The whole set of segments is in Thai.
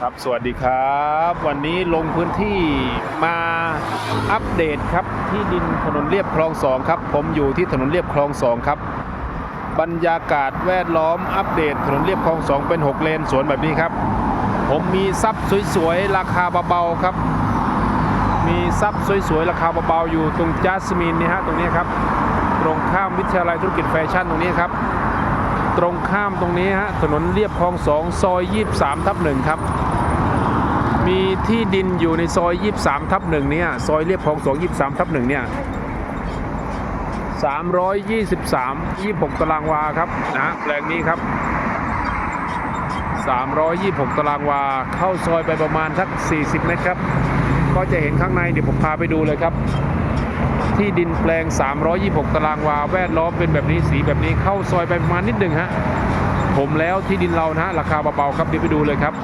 ครับสวัสดีครับ วันนี้ลงพื้นที่มาอัปเดตครับที่ดินถนนเรียบคลองสองครับ ผมอยู่ที่ถนนเรียบคลองสองครับ บรรยากาศแวดล้อมอัปเดตถนนเรียบคลองสองเป็น 6 เลนสวนแบบนี้ครับ ผมมีซับสวยๆ ราคาเบาๆครับ มีซับสวยๆ ราคาเบาๆอยู่ตรงจัสมินนี่ฮะตรงนี้ครับตรงข้ามวิทยาลัยธุรกิจแฟชั่นตรงนี้ครับ ตรงข้ามตรงนี้ฮะถนนเรียบคลองสองซอย 23ทับหนึ่งครับ มีที่ดินอยู่ในซอย 23ทับหนึ่งเนี่ยซอยเรียบคลองสอง23ทับหนึ่งเนี่ย323 26ตารางวาครับนะแปลงนี้ครับ 326 ตารางวาเข้าซอยไปประมาณสัก 40เมตรครับ ก็จะเห็นข้างในเดี๋ยวผมพาไปดูเลยครับ ที่ดินแปลง 326 ตารางวา แวดล้อมเป็นแบบนี้สีแบบนี้เข้าซอยไปประมาณนิดหนึ่งฮะ ผมแล้วที่ดินเรานะฮะราคาเบาๆครับเดี๋ยวไปดูเลยครับ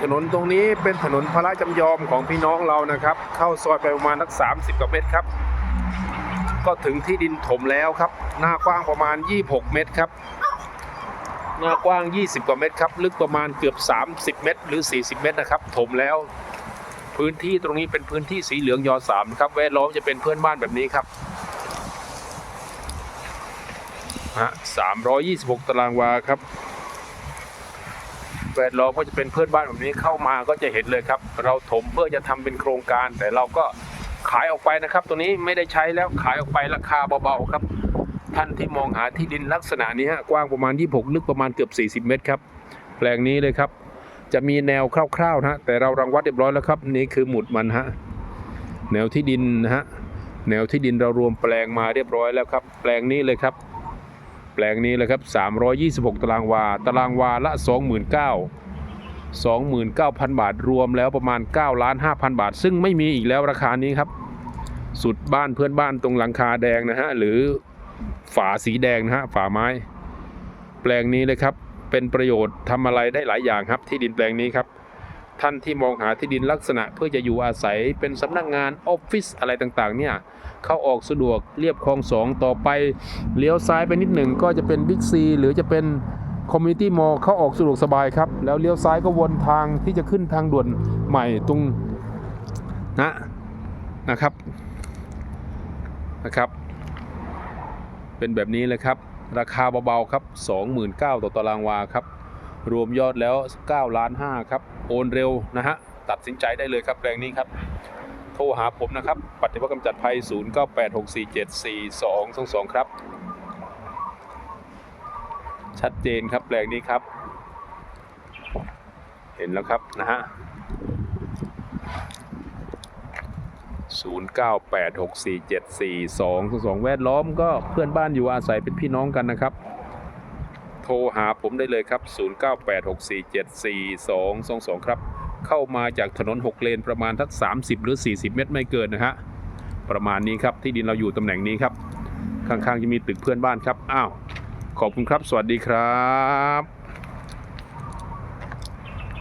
ถนนตรงนี้เป็นถนนพระราชจำยอมของพี่น้องเรานะครับ เข้าซอยไปประมาณสัก 30กว่าเมตรครับ ก็ถึงที่ดินถมแล้วครับ หน้ากว้างประมาณ 26 เมตรครับ หน้ากว้าง 20 กว่าเมตรครับ ลึกประมาณเกือบ 30 เมตร หรือ 40 เมตรนะครับ ถมแล้ว พื้นที่ตรงนี้เป็นพื้นที่สีเหลืองยอสามครับ แวดล้อมจะเป็นเพื่อนบ้านแบบนี้ครับฮะ326 ตารางวาครับ แวดล้อมก็จะเป็นเพื่อนบ้านแบบนี้เข้ามาก็จะเห็นเลยครับ เราถมเพื่อจะทำเป็นโครงการ แต่เราก็ขายออกไปนะครับ ตัวนี้ไม่ได้ใช้แล้วขายออกไปราคาเบาๆครับ ท่านที่มองหาที่ดินลักษณะนี้ฮะกว้างประมาณ 26 ลึกประมาณเกือบ 40 เมตรครับ แปลงนี้เลยครับ จะมีแนวคร่าวๆนะฮะแต่เรารังวัดเรียบร้อยแล้วครับ นี่คือหมุดมันฮะแนวที่ดินนะฮะแนวที่ดินเรารวมแปลงมาเรียบร้อยแล้วครับ แปลงนี้เลยครับ แปลงนี้เลยครับ 326 ตารางวา ตารางวาละ 29,000 29,000 บาทรวมแล้วประมาณ9ล้าน5,000 บาท ซึ่งไม่มีอีกแล้วราคานี้ครับ สุดบ้านเพื่อนบ้านตรงหลังคาแดงนะฮะ หรือ ฝาสีแดงนะฮะฝาไม้ แปลงนี้เลยครับ เป็นประโยชน์ทำอะไรได้หลายอย่างครับ ที่ดินแปลงนี้ครับ ท่านที่มองหาที่ดินลักษณะเพื่อจะอยู่อาศัยเป็นสำนักงานออฟฟิศอะไรต่างๆ เนี่ยเข้าออกสะดวกเรียบคลองสองต่อไปเลี้ยวซ้ายไปนิดหนึ่งก็จะเป็นบิ๊กซีหรือจะเป็นคอมมูนิตี้มอลเข้าออกสะดวกสบายครับ แล้วเลี้ยวซ้ายก็วนทางที่จะขึ้นทางด่วนใหม่ตรงนะนะครับนะครับ เป็นแบบนี้เลยครับ ราคาเบาๆครับ 29,000ต่อตารางวาครับ รวมยอดแล้ว9ล้าน5ครับโอนเร็วนะฮะตัดสินใจได้เลยครับแปลงนี้ครับ โทรหาผมนะครับ ปฏิวัติกำจัดภัย 0986474222 ครับ ชัดเจนครับแปลงนี้ครับ เห็นแล้วครับนะฮะ 0986474222 แวดล้อมก็เพื่อนบ้านอยู่อาศัยเป็นพี่น้องกันนะครับ โทรหาผมได้เลยครับ 0986474222 ครับ เข้ามาจากถนน 6 เลนประมาณทัก 30 หรือ 40 เมตรไม่เกินนะฮะ ประมาณนี้ครับที่ดินเราอยู่ตำแหน่งนี้ครับ ข้างๆจะมีตึกเพื่อนบ้านครับ อ้าว ขอบคุณครับ สวัสดีครับ